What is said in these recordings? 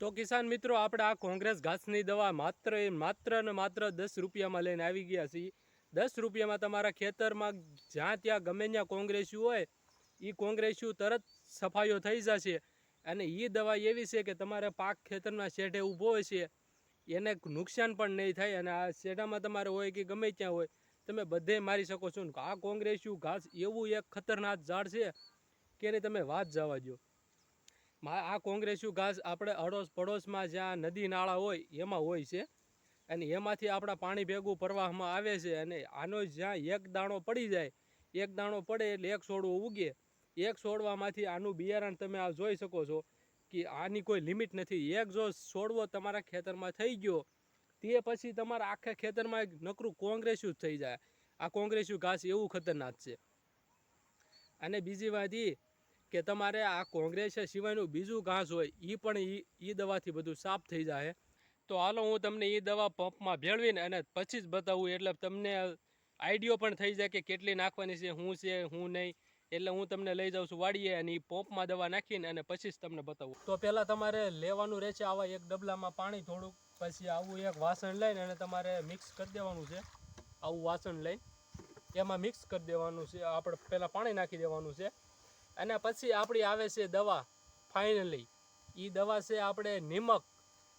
તો કિસાન મિત્રો, આપણે આ કોંગ્રેસ ઘાસની દવા માત્ર એ માત્ર ને માત્ર દસ રૂપિયામાં લઈને આવી ગયા છીએ. દસ રૂપિયામાં તમારા ખેતરમાં જ્યાં ત્યાં ગમે ત્યાં કોંગ્રેસ્યુ હોય એ કોંગ્રેસ્યુ તરત સફાઈઓ થઈ જશે. અને એ દવા એવી છે કે તમારે પાક ખેતરના શેઢે ઊભો હોય છે, એને નુકસાન પણ નહીં થાય અને આ શેઢામાં તમારે હોય કે ગમે ત્યાં હોય, તમે બધે મારી શકો છો. ને આ કોંગ્રેસ્યુ ઘાસ એવું એક ખતરનાક ઝાડ છે, કે તમે વાત જવા દો આ કોંગ્રેસ્યુ ઘાસ આપણે અડોશ પડોશમાં જ્યાં નદી નાળા હોય, એમાં હોય છે. અને એમાંથી આપણા પાણી ભેગું પ્રવાહમાં આવે છે અને આનો જ્યાં એક દાણો પડી જાય, એક દાણો પડે એટલે એક છોડવો ઉગે. એક છોડવામાંથી આનું બિયારણ તમે આ જોઈ શકો છો કે આની કોઈ લિમિટ નથી. એક જો છોડવો તમારા ખેતરમાં થઈ ગયો, તે પછી તમારા આખા ખેતરમાં એક નકરું કોંગ્રેસ્યુ જ થઈ જાય. આ કોંગ્રેસ્યુ ઘાસ એવું ખતરનાક છે. અને બીજી વાત એ કે તમારે આ કોંગ્રેસ સિવાયનું બીજું ઘાસ હોય એ પણ એ દવાથી બધું સાફ થઈ જાય તો હાલો, હું તમને એ દવા પંપમાં ભેળવીને અને પછી જ બતાવું, એટલે તમને આઈડિયો પણ થઈ જાય કે કેટલી નાખવાની છે શું છે શું નહીં. એટલે હું તમને લઈ જાઉં છું વાડીએ અને એ પંપમાં દવા નાખીને અને પછી જ તમને બતાવું. તો પહેલાં તમારે લેવાનું રહેશે આવા એક ડબલામાં પાણી થોડુંક, પછી આવું એક વાસણ લઈને અને તમારે મિક્સ કરી દેવાનું છે. આવું વાસણ લઈને. એમાં મિક્સ કરી દેવાનું છે, આપણે પહેલાં પાણી નાખી દેવાનું છે. અને પછી આપણી આવે છે દવા ફાઇનલી એ દવા છે આપણે નિમક.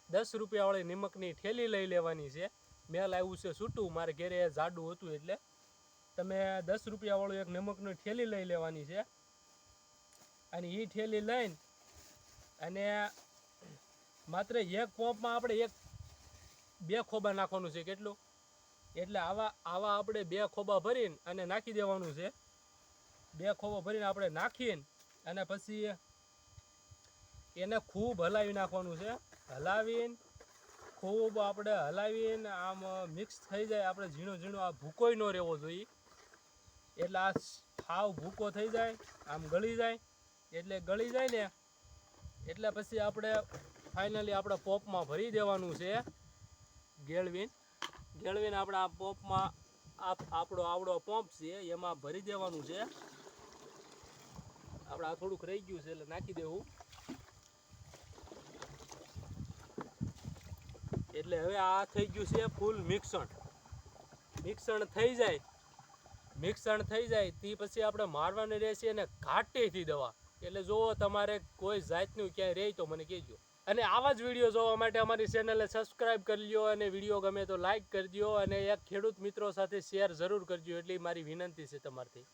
દસ રૂપિયાવાળી નિમકની ઠેલી લઈ લેવાની છે. મેં લાવ્યું છે છૂટું મારે ઘરે જાડું હતું એટલે તમે દસ રૂપિયાવાળું એક નિમકની ઠેલી લઈ લેવાની છે. અને એ ઠેલી લઈને અને માત્ર એક પંપમાં આપણે એક બે ખોબા નાખવાનું છે. કેટલું? એટલે આવા આવા આપણે બે ખોબા ભરીને અને નાખી દેવાનું છે. બે ખોવો ભરીને આપણે નાખીને અને પછી એને ખૂબ હલાવી નાખવાનું છે. હલાવીને ખૂબ આપણે હલાવીને આમ મિક્સ થઈ જાય. આપણે ઝીણો ઝીણો આ ભૂકોય ન રહેવો જોઈએ. એટલે આ સાવ ભૂકો થઈ જાય, આમ ગળી જાય. એટલે ગળી જાય ને, એટલે પછી આપણે ફાઇનલી આપણે પોપમાં ભરી દેવાનું છે. ગેળવીન, ગેળવીને આપણે આ પોપમાં આપણો આવડો પંપ છે, એમાં ભરી દેવાનું છે. આપણે આ થોડુંક રહી ગયું છે એટલે નાખી દેવું. એટલે હવે આ થઈ ગયું છે ફૂલ મિક્સણ. મિક્સણ થઈ જાય. મિક્સણ થઈ જાય, તે પછી આપણે મારવાની રહેશે અને ઘાટેથી દવા. એટલે જુઓ તમારે કોઈ જાતનું ક્યાંય રહે તો મને કહેજો. અને આવા જ વીડિયો જોવા માટે અમારી ચેનલને સબસ્ક્રાઇબ કરી લ્યો અને વીડિયો ગમે તો લાઈક કરી દો અને એક ખેડૂત મિત્રો સાથે શેર જરૂર કરજો, એટલી મારી વિનંતી છે તમારથી.